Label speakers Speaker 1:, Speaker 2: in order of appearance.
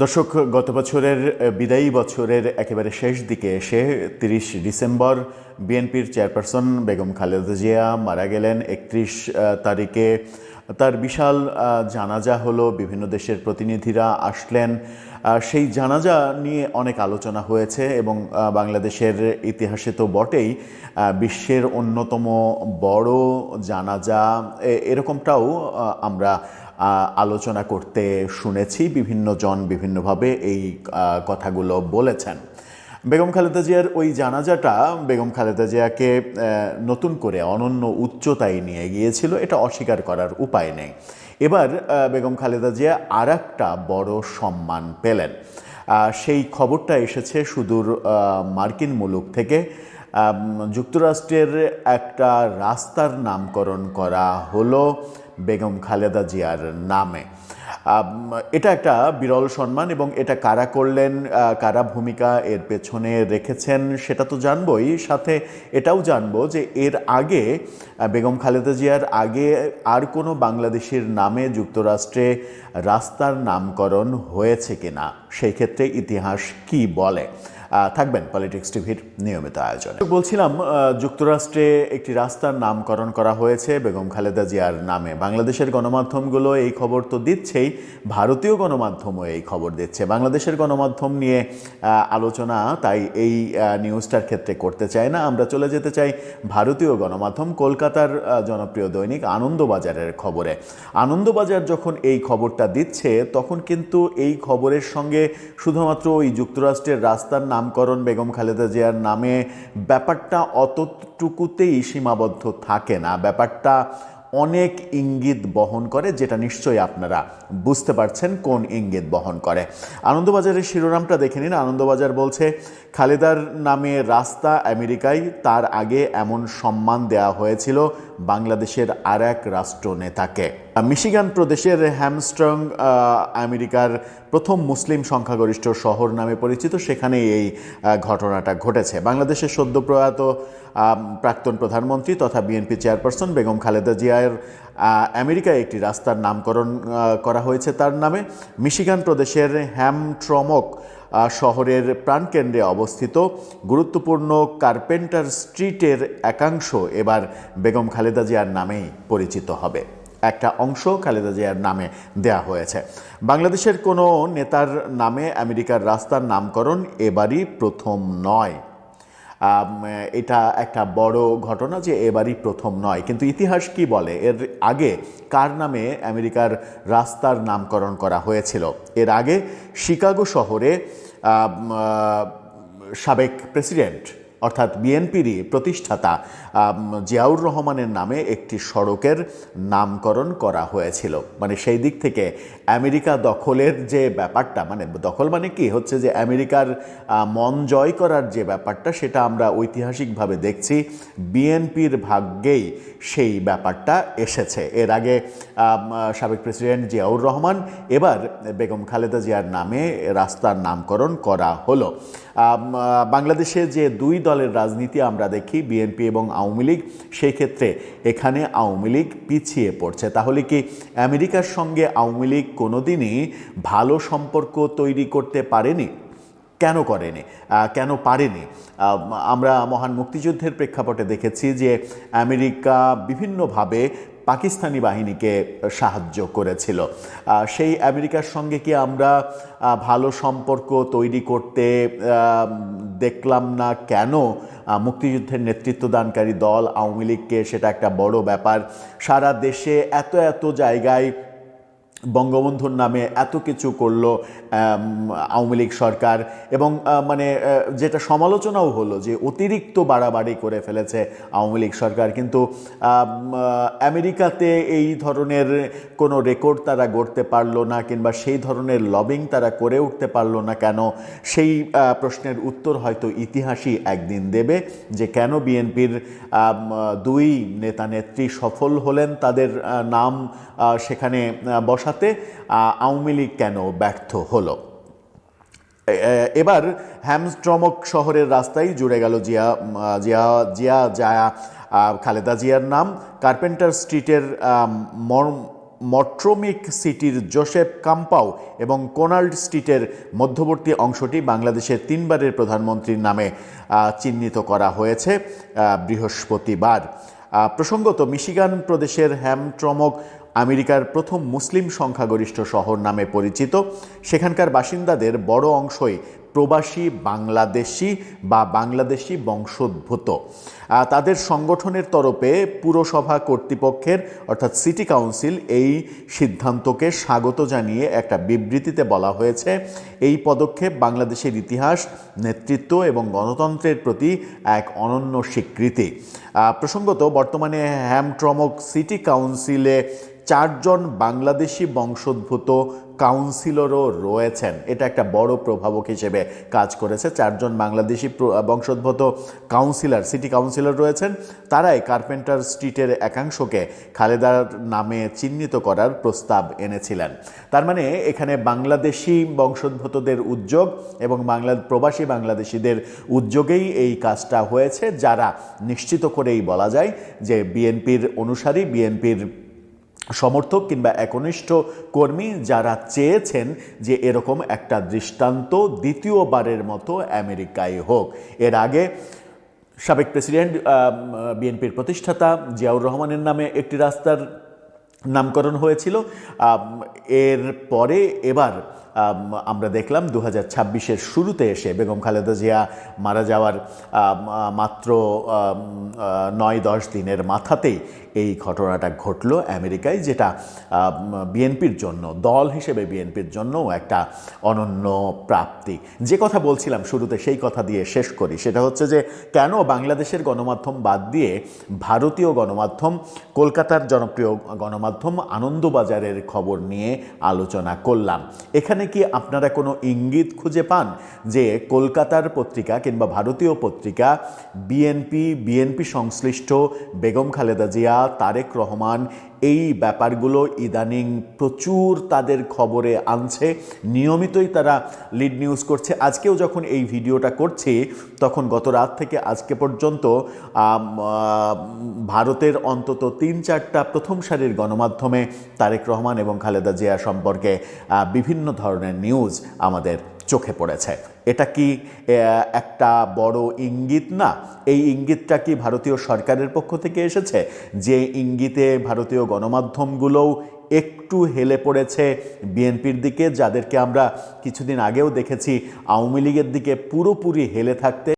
Speaker 1: দর্শক, গত বছরের বিদায়ী বছরের একেবারে শেষ দিকে এসে তিরিশ ডিসেম্বর বিএনপির চেয়ারপারসন বেগম খালেদা জিয়া মারা গেলেন। একত্রিশ তারিখে তার বিশাল জানাজা হলো, বিভিন্ন দেশের প্রতিনিধিরা আসলেন। সেই জানাজা নিয়ে অনেক আলোচনা হয়েছে এবং বাংলাদেশের ইতিহাসে তো বটেই বিশ্বের অন্যতম বড় জানাজা। এরকমটাও আমরা আলোচনা করতে শুনেছি। বিভিন্ন জন বিভিন্নভাবে এই কথাগুলো বলেছেন। বেগম খালেদা জিয়ার ওই জানাজাটা বেগম খালেদা জিয়াকে নতুন করে অনন্য উচ্চতায় নিয়ে গিয়েছিল। এটা অস্বীকার করার উপায় নেই। এবার বেগম খালেদা জিয়া আর একটা বড় সম্মান পেলেন। সেই খবরটা এসেছে সুদূর মার্কিন মুলুক থেকে। যুক্তরাষ্ট্রের একটা রাস্তার নামকরণ করা হলো। বেগম খালেদা জিয়ার নামে। এটা একটা বিরল সম্মান এবং এটা কারা করলেন কারা ভূমিকা এর পেছনে রেখেছেন সেটা তো জানবই। সাথে এটাও জানব যে এর আগে বেগম খালেদা জিয়ার আগে আর কোনো বাংলাদেশের নামে যুক্তরাষ্ট্রে রাস্তার নামকরণ হয়েছে কিনা, সেই ক্ষেত্রে ইতিহাস কি বলে? থাকবেন পলিটিক্স টিভির নিয়মিত আয়োজনে। বলছিলাম যুক্তরাষ্ট্রে একটি রাস্তার নামকরণ করা হয়েছে। বেগম খালেদা জিয়ার নামে বাংলাদেশের গণমাধ্যমগুলো এই খবর তো দিচ্ছেই, ভারতীয় গণমাধ্যমও এই খবর দিচ্ছে। বাংলাদেশের গণমাধ্যম নিয়ে আলোচনা তাই এই নিউজটার ক্ষেত্রে করতে চাই না। আমরা চলে যেতে চাই ভারতীয় গণমাধ্যম কলকাতার জনপ্রিয় দৈনিক আনন্দবাজারের খবরে। আনন্দবাজার যখন এই খবরটা দিচ্ছে, তখন কিন্তু এই খবরের সঙ্গে শুধুমাত্র ওই যুক্তরাষ্ট্রের রাস্তার নামকরণ বেগম খালেদা জিয়ার নামে ব্যাপারটা অতটুকুতেই সীমাবদ্ধ থাকে না। ব্যাপারটা অনেক ইঙ্গিত বহন করে, যেটা নিশ্চয়ই আপনারা বুঝতে পারছেন কোন ইঙ্গিত বহন করে। আনন্দবাজারের শিরোনামটা দেখে নিন। আনন্দবাজার বলছে, খালেদার নামে রাস্তা আমেরিকায় তার আগে এমন সম্মান দেওয়া হয়েছিল বাংলাদেশের আর এক রাষ্ট্রনেতাকে। মিশিগান প্রদেশের হ্যামস্ট্রং আমেরিকার প্রথম মুসলিম সংখ্যাগরিষ্ঠ শহর নামে পরিচিত সেখানে এই ঘটনাটা ঘটেছে। বাংলাদেশের সদ্য প্রয়াত প্রাক্তন প্রধানমন্ত্রী তথা বিএনপি চেয়ারপারসন বেগম খালেদা জিয়ার আমেরিকায় একটি রাস্তার নামকরণ করা হয়েছে তার নামে। মিশিগান প্রদেশের হ্যামট্রমক শহরের প্রাণকেন্দ্রে অবস্থিত গুরুত্বপূর্ণ কার্পেন্টার স্ট্রিটের একাংশ এবার বেগম খালেদা জিয়ার নামেই পরিচিত হবে। একটা অংশ খালেদা জিয়ার নামে দেয়া হয়েছে। বাংলাদেশের কোনো নেতার নামে আমেরিকার রাস্তার নামকরণ এবারই প্রথম নয়। এটা একটা বড় ঘটনা যে এবারই প্রথম নয়। কিন্তু ইতিহাস কি বলে? এর আগে কার নামে আমেরিকার রাস্তার নামকরণ করা হয়েছিল? এর আগে শিকাগো শহরে সাবেক প্রেসিডেন্ট অর্থাৎ বিএনপিরই প্রতিষ্ঠাতা জিয়াউর রহমানের নামে একটি সড়কের নামকরণ করা হয়েছিল। মানে সেই দিক থেকে আমেরিকা দখলের যে ব্যাপারটা মানে দখল মানে কি? হচ্ছে যে আমেরিকার মন জয় করার যে ব্যাপারটা, সেটা আমরা ঐতিহাসিকভাবে দেখছি। বিএনপির ভাগ্যেই সেই ব্যাপারটা এসেছে। এর আগে সাবেক প্রেসিডেন্ট জিয়াউর রহমান, এবার বেগম খালেদা জিয়ার নামে রাস্তার নামকরণ করা হলো। বাংলাদেশে যে দুই দলের রাজনীতি আমরা দেখি বিএনপি এবং আওয়ামী লীগ, সেই ক্ষেত্রে এখানে আওয়ামী লীগ পিছিয়ে পড়ছে। তাহলে কি আমেরিকার সঙ্গে আওয়ামী লীগ কোনোদিনই ভালো সম্পর্ক তৈরি করতে পারেনি? কেন করেনি? কেন পারেনি? আমরা মহান মুক্তিযুদ্ধের প্রেক্ষাপটে দেখেছি যে আমেরিকা বিভিন্নভাবে পাকিস্তানি বাহিনীকে সাহায্য করেছিল। সেই আমেরিকার সঙ্গে কি আমরা ভালো সম্পর্ক তৈরি করতে দেখলাম না কেন? মুক্তিযুদ্ধের নেতৃত্বদানকারী দল আওয়ামী লীগকে সেটা একটা বড় ব্যাপার। সারা দেশে এত এত জায়গায় বঙ্গবন্ধুর নামে এত কিছু করল আওয়ামী লীগ সরকার এবং মানে যেটা সমালোচনাও হলো যে অতিরিক্ত বাড়াবাড়ি করে ফেলেছে আওয়ামী লীগ সরকার। কিন্তু আমেরিকাতে এই ধরনের কোনো রেকর্ড তারা গড়তে পারল না কিংবা সেই ধরনের লবিং তারা করে উঠতে পারল না কেন সেই প্রশ্নের উত্তর হয়তো ইতিহাসই একদিন দেবে যে কেন বিএনপির দুই নেতা নেত্রী সফল হলেন তাদের নাম সেখানে আহ, আহ, আওয়ামী লীগ কেন ব্যর্থ হলো? এবার হ্যামস্ট্রমক শহরের রাস্তায় জুড়ে গেল জিয়া জিয়া জিয়া জায়া খালেদা জিয়ার নাম। কার্পেন্টার স্ট্রিটের মর মট্রোমিক সিটির জোসেফ কাম্পাও এবং কোনাল্ড স্ট্রিটের মধ্যবর্তী অংশটি বাংলাদেশের তিনবারের প্রধানমন্ত্রীর নামে চিহ্নিত করা হয়েছে বৃহস্পতিবার। প্রসঙ্গত মিশিগান প্রদেশের হ্যামট্রমক আমেরিকার প্রথম মুসলিম সংখ্যাগরিষ্ঠ শহর নামে পরিচিত। সেখানকার বাসিন্দাদের বড় অংশই প্রবাসী বাংলাদেশি বা বাংলাদেশি বংশোদ্ভূত। তাদের সংগঠনের তরফে পুরসভা কর্তৃপক্ষের, অর্থাৎ সিটি কাউন্সিল, এই সিদ্ধান্তকে স্বাগত জানিয়ে একটা বিবৃতিতে বলা হয়েছে। এই পদক্ষেপ বাংলাদেশের ইতিহাস, নেতৃত্ব এবং গণতন্ত্রের প্রতি এক অনন্য স্বীকৃতি। প্রসঙ্গত বর্তমানে হ্যামট্রমক সিটি কাউন্সিলে চারজন বাংলাদেশি বংশোদ্ভূত কাউন্সিলরও রয়েছেন। এটা একটা বড় প্রভাবক হিসেবে কাজ করেছে। চারজন বাংলাদেশি বংশোদ্ভূত কাউন্সিলর, সিটি কাউন্সিলর রয়েছেন। তারাই কার্পেন্টার স্ট্রিটের একাংশকে খালেদার নামে চিহ্নিত করার প্রস্তাব এনেছিলেন। তার মানে এখানে বাংলাদেশি বংশোদ্ভূতদের উদ্যোগ এবং বাংলা প্রবাসী বাংলাদেশিদের উদ্যোগেই এই কাজটা হয়েছে, যারা নিশ্চিত করেই বলা যায় যে বিএনপির অনুসারী, বিএনপির সমর্থক কিংবা একনিষ্ঠ কর্মী যারা চেয়েছেন যে এরকম একটা দৃষ্টান্ত দ্বিতীয়বারের মতো আমেরিকায় হোক। এর আগে সাবেক প্রেসিডেন্ট বিএনপির প্রতিষ্ঠাতা জিয়াউর রহমানের নামে একটি রাস্তার নামকরণ হয়েছিল। এর পরে এবার আমরা দেখলাম দু হাজার শুরুতে এসে বেগম খালেদা জিয়া মারা যাওয়ার মাত্র নয় দশ দিনের মাথাতেই এই ঘটনাটা ঘটলো আমেরিকায়, যেটা বিএনপির জন্য, দল হিসেবে বিএনপির জন্য একটা অনন্য প্রাপ্তি। যে কথা বলছিলাম শুরুতে, সেই কথা দিয়ে শেষ করি। সেটা হচ্ছে যে, কেন বাংলাদেশের গণমাধ্যম বাদ দিয়ে ভারতীয় গণমাধ্যম, কলকাতার জনপ্রিয় গণমাধ্যম আনন্দবাজারের খবর নিয়ে আলোচনা করলাম? এখানে কি আপনারা কোনো ইঙ্গিত খুঁজে পান যে কলকাতার পত্রিকা কিংবা ভারতীয় পত্রিকা বিএনপি বিএনপি সংশ্লিষ্ট বেগম খালেদা জিয়া, তারেক রহমান এই ব্যাপারগুলো ইদানিং প্রচুর তাদের খবরে আনছে। নিয়মিতই তারা লিড নিউজ করছে। আজকেও যখন এই ভিডিওটা করছি, তখন গত রাত থেকে আজকে পর্যন্ত ভারতের অন্তত তিন চারটা প্রথম সারির গণমাধ্যমে তারেক রহমান এবং খালেদা জিয়া সম্পর্কে বিভিন্ন ধরনের নিউজ আমাদের চোখে পড়েছে। এটা কি একটা বড় ইঙ্গিত? না, এই ইঙ্গিতটা কি ভারতীয় সরকারের পক্ষ থেকে এসেছে? যে ইঙ্গিতে ভারতীয় গণমাধ্যমগুলোও একটু হেলে পড়েছে বিএনপির দিকে, যাদেরকে আমরা কিছুদিন আগেও দেখেছি আওয়ামী লীগের দিকে পুরোপুরি হেলে থাকতে।